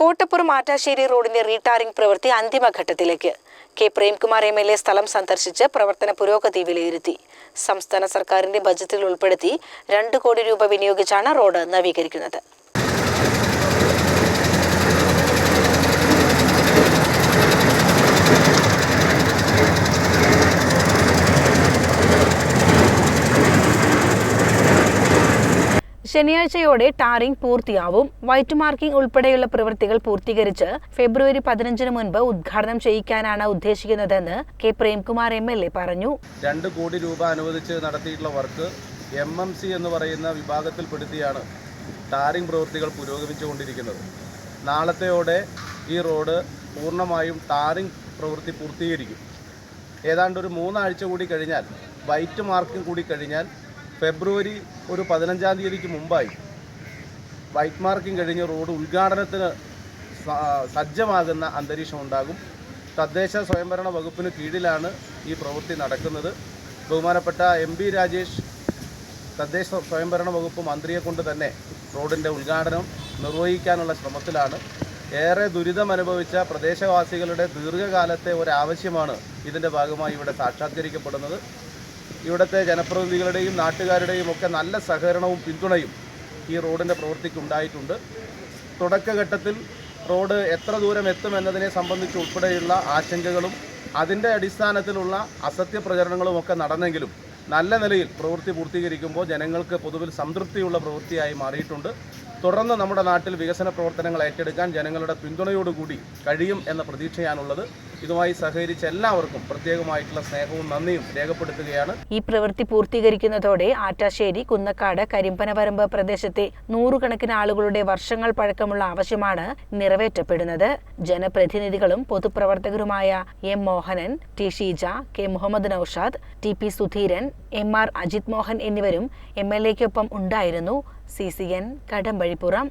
കോട്ടപ്പുറം ആറ്റാശ്ശേരി റോഡിന്റെ റീടാറിംഗ് പ്രവൃത്തി അന്തിമഘട്ടത്തിലേക്ക്. K. Premkumar M L A സ്ഥലം സന്ദർശിച്ച് പ്രവർത്തന പുരോഗതി വിലയിരുത്തി. സംസ്ഥാന സർക്കാരിന്റെ ബജറ്റിൽ ഉൾപ്പെടുത്തി രണ്ട് കോടി രൂപ വിനിയോഗിച്ചാണ് റോഡ് നവീകരിക്കുന്നത്. ശനിയാഴ്ചയോടെ ടാറിംഗ് പൂർത്തിയാവും. വൈറ്റ് മാർക്കിംഗ് ഉൾപ്പെടെയുള്ള പ്രവൃത്തികൾ പൂർത്തീകരിച്ച് ഫെബ്രുവരി പതിനഞ്ചിന് മുൻപ് ഉദ്ഘാടനം ചെയ്യിക്കാനാണ് ഉദ്ദേശിക്കുന്നതെന്ന് K Premkumar M L A പറഞ്ഞു. രണ്ട് കോടി രൂപ അനുവദിച്ച് നടത്തിയിട്ടുള്ള വർക്ക് എം എം സി എന്ന് പറയുന്ന വിഭാഗത്തിൽപ്പെടുത്തിയാണ് ടാറിംഗ് പ്രവൃത്തികൾ പുരോഗമിച്ചുകൊണ്ടിരിക്കുന്നത്. നാളത്തെയോടെ ഈ റോഡ് പൂർണമായും ടാറിംഗ് പ്രവൃത്തി പൂർത്തീകരിക്കും. ഏതാണ്ട് ഒരു മൂന്നാഴ്ച കൂടി കഴിഞ്ഞാൽ വൈറ്റ് മാർക്കിംഗ് കൂടി കഴിഞ്ഞാൽ ഫെബ്രുവരി ഒരു പതിനഞ്ചാം തീയതിക്ക് മുമ്പായി. വൈറ്റ് മാർക്കിംഗ് കഴിഞ്ഞ് റോഡ് ഉദ്ഘാടനത്തിന് സജ്ജമാകുന്ന അന്തരീക്ഷം ഉണ്ടാകും. തദ്ദേശ സ്വയംഭരണ വകുപ്പിന് കീഴിലാണ് ഈ പ്രവൃത്തി നടക്കുന്നത്. ബഹുമാനപ്പെട്ട എം പി രാജേഷ് തദ്ദേശ സ്വയംഭരണ വകുപ്പ് മന്ത്രിയെ കൊണ്ട് തന്നെ റോഡിന്റെ ഉദ്ഘാടനം നിർവഹിക്കാനുള്ള ശ്രമത്തിലാണ്. ഏറെ ദുരിതം അനുഭവിച്ച പ്രദേശവാസികളുടെ ദീർഘകാലത്തെ ഒരാവശ്യമാണ് ഇതിന്റെ ഭാഗമായി ഇവിടെ സാക്ഷാത്കരിക്കപ്പെടുന്നത്. ഇവിടുത്തെ ജനപ്രതിനിധികളുടെയും നാട്ടുകാരുടെയും ഒക്കെ നല്ല സഹകരണവും പിന്തുണയും ഈ റോഡിന്റെ പ്രവൃത്തിക്ക് ഉണ്ടായിട്ടുണ്ട്. തുടക്കഘട്ടത്തിൽ റോഡ് എത്ര ദൂരം എത്തുമെന്നതിനെ സംബന്ധിച്ച് ഉൾപ്പെടെയുള്ള ആശങ്കകളും അതിന്റെ അടിസ്ഥാനത്തിലുള്ള അസത്യ പ്രചരണങ്ങളും ഒക്കെ നടന്നെങ്കിലും നല്ല നിലയിൽ പ്രവൃത്തി പൂർത്തീകരിക്കുമ്പോൾ ജനങ്ങൾക്ക് പൊതുവിൽ സംതൃപ്തിയുള്ള പ്രവൃത്തിയായി മാറിയിട്ടുണ്ട്. തുടർന്ന് നമ്മുടെ നാട്ടിൽ വികസന പ്രവർത്തനങ്ങൾ ഏറ്റെടുക്കാൻ ജനങ്ങളുടെ പിന്തുണയോടുകൂടി കഴിയും എന്ന പ്രതീക്ഷയാണുള്ളത്. ഇതുമായി സഹകരിച്ച എല്ലാവർക്കും പ്രത്യേകമായിട്ടുള്ള സ്നേഹവും നന്ദിയും രേഖപ്പെടുത്തുകയാണ്. ഈ പ്രവൃത്തി പൂർത്തീകരിക്കുന്നതോടെ ആറ്റാശ്ശേരി കുന്നക്കാട് കരിമ്പനവരമ്പ് പ്രദേശത്തെ നൂറുകണക്കിന് ആളുകളുടെ വർഷങ്ങൾ പഴക്കമുള്ള ആവശ്യമാണ് നിറവേറ്റപ്പെടുന്നത്. ജനപ്രതിനിധികളും പൊതുപ്രവർത്തകരുമായ M Mohanan T Sheeja K Muhammad Noushad T P Sudheeran M R Ajith Mohan എന്നിവരും എം എൽ എക്കൊപ്പം ഉണ്ടായിരുന്നു. C C N Kadampazhipuram.